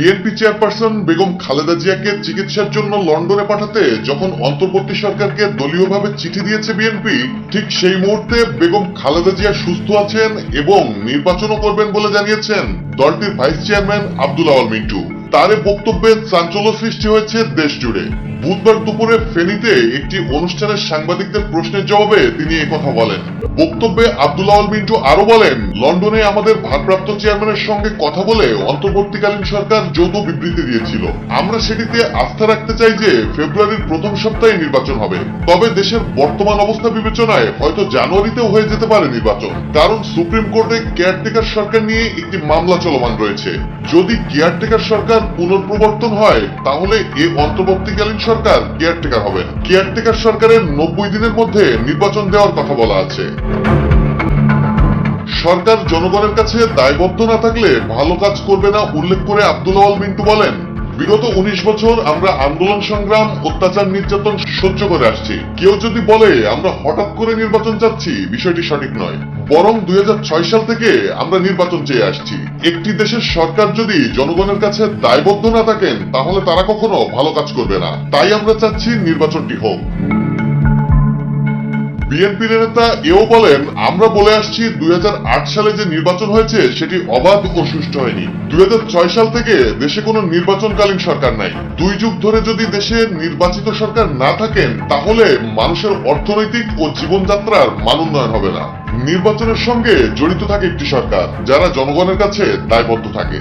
BNP chairperson Begum Khaleda জিয়াকে চিকিৎসার জন্য লন্ডনে পাঠাতে যখন অন্তর্বর্তী সরকারকে দলীয়ভাবে চিঠি দিয়েছে বিএনপি ঠিক সেই মুহূর্তে বেগম খালেদা জিয়া সুস্থ আছেন এবং নির্বাচনও করবেন বলে জানিয়েছেন দলটির ভাইস চেয়ারম্যান আব্দুল আওয়াল মিন্টু। তার বক্তব্যে চাঞ্চল্য সৃষ্টি হয়েছে দেশ জুড়ে। বুধবার দুপুরে ফেনীতে একটি অনুষ্ঠানের সাংবাদিকদের প্রশ্নের জবাবে তিনি কথা বলেন। বক্তব্যে আব্দুল্লাহ মিন্টু আরও বলেন, লন্ডনে আমাদের ভারপ্রাপ্ত চেয়ারম্যানের সঙ্গে কথা বলে অন্তর্বর্তীকালীন সরকার যৌথ বিবৃতি দিয়েছিল। আমরা সেটিতে আস্থা রাখতে চাই যে ফেব্রুয়ারির প্রথম সপ্তাহে নির্বাচন হবে। তবে দেশের বর্তমান অবস্থা বিবেচনায় হয়তো জানুয়ারিতেও হয়ে যেতে পারে নির্বাচন। কারণ সুপ্রিম কোর্টে কেয়ারটেকার সরকার নিয়ে একটি মামলা চলমান রয়েছে। যদি কেয়ারটেকার সরকার পুনঃপ্রবর্তন হয়, তাহলে এ অন্তর্বর্তীকালীন সরকার কেয়ারটেকার হবেন কেয়ারটেকার সরকারের নব্বই দিনের মধ্যে নির্বাচন দেওয়ার কথা বলা আছে। সরকার জনগণের কাছে দায়বদ্ধ না থাকলে ভালো কাজ করবে না, উল্লেখ করে আব্দুল মিন্টু বলেন। বিগত উনিশ বছর আমরা আন্দোলন সংগ্রাম, অত্যাচার, নির্যাতন সহ্য করে আসছি। কেউ যদি বলে, আমরা হঠাৎ করে নির্বাচন চাচ্ছি বিষয়টি সঠিক নয়। বরং দুই হাজার ছয় সাল থেকে আমরা নির্বাচন চেয়ে আসছি। একটি দেশের সরকার যদি জনগণের কাছে দায়বদ্ধ না থাকেন, তাহলে তারা কখনো ভালো কাজ করবে না। তাই আমরা চাচ্ছি নির্বাচনটি হোক। বিএনপির নেতা এও বলেন, আমরা বলে আসছি দুই হাজার আট সালে যে নির্বাচন হয়েছে, সেটি অবাধ ও সুষ্ঠু হয়নি। দুই হাজার ছয় সাল থেকে দেশে কোনো নির্বাচনকালীন সরকার নাই। দুই যুগ ধরে যদি দেশে নির্বাচিত সরকার না থাকেন, তাহলে মানুষের অর্থনৈতিক ও জীবনযাত্রার মান উন্নয়ন হবে না। নির্বাচনের সঙ্গে জড়িত থাকে একটি সরকার, যারা জনগণের কাছে দায়বদ্ধ থাকে।